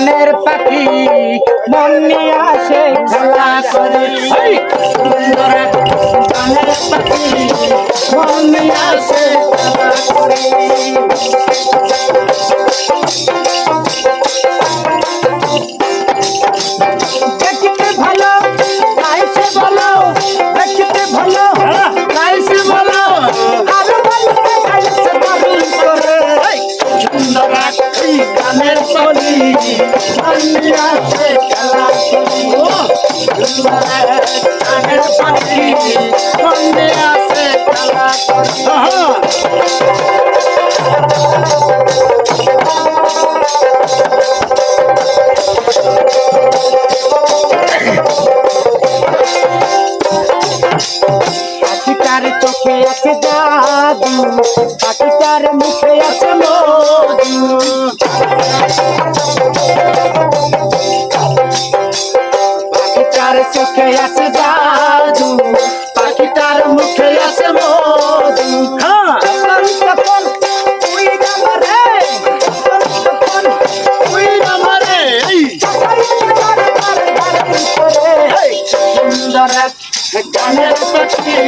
গানের পাখি মন নিয়ে আসে খেলা করে। গানের পাখি মন নিয়ে আসে খেলা করে। দেখতে গানের বলি আমি আছে খেলা গানের মনে চোখে আছে জাদু পাখিটার মুখে আছে পাখিটার চোখে আছে জাদু পাখিটার মুখে আছে মধু। হ্যাঁ। তখন তুই আমারে তখন তুই আমারে সুন্দর গানের পাখি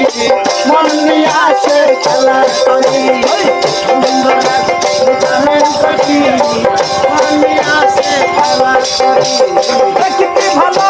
মন নিয়ে আসে খেলা করি সুন্দর গানের পাখি মন নিয়ে আসে খেলা করি ভালো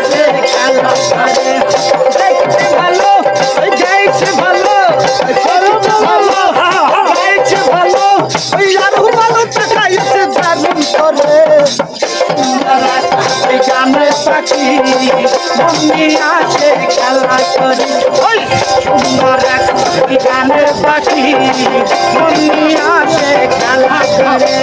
পাখি মন্দির আছে খেলা করে। সুন্দর গানের পাখি মন্দির আছে খেলা করে।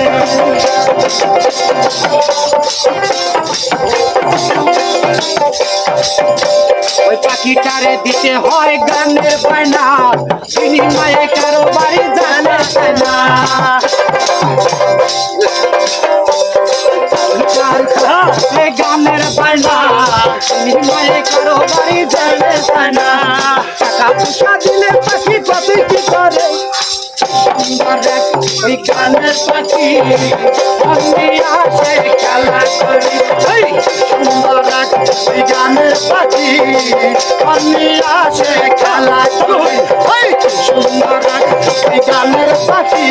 ওই পাখিটারে দিতে হয় গানের বায়না বিনিময়ে কারও বাড়ি জানে না গানের পানা বিনিময়ে কারও বাড়ি যাবে পানা। টাকা পয়সা দিলে পাখি পাখি কি করে? ওই কানের পাখি আমি সুন্দর ওই গানের পাখি।